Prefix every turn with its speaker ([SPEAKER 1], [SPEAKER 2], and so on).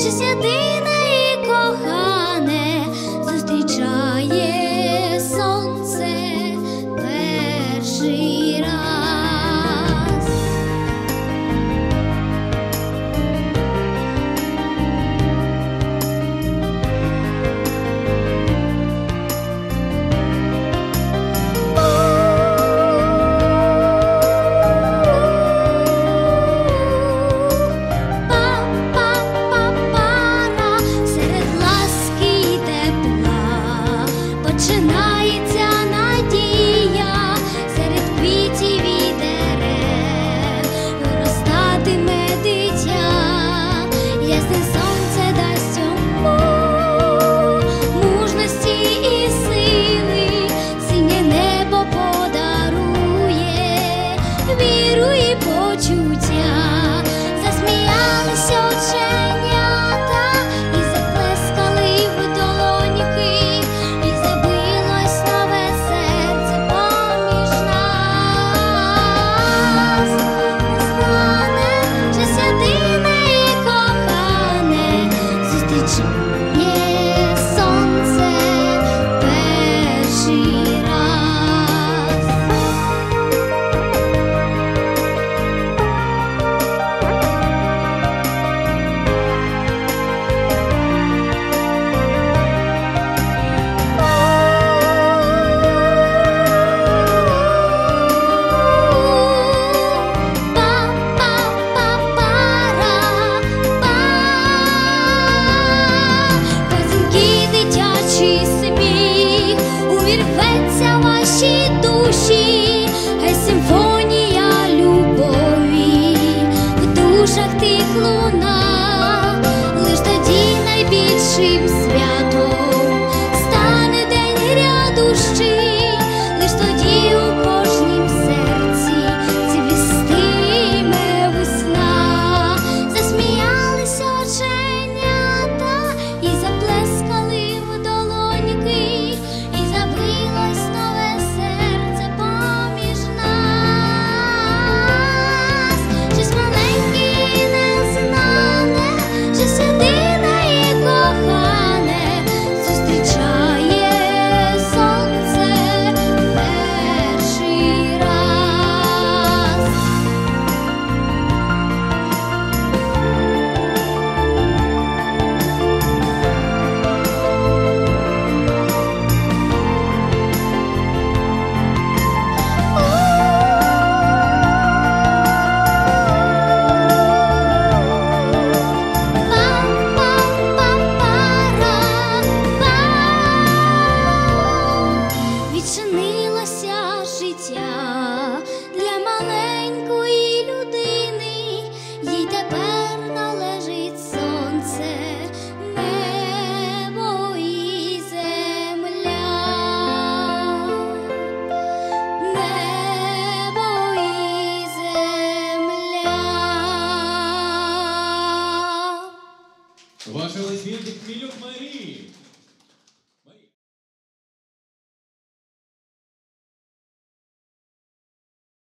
[SPEAKER 1] notícia de віру і почуття,
[SPEAKER 2] Ваша Лазмин Кмелюк Марии.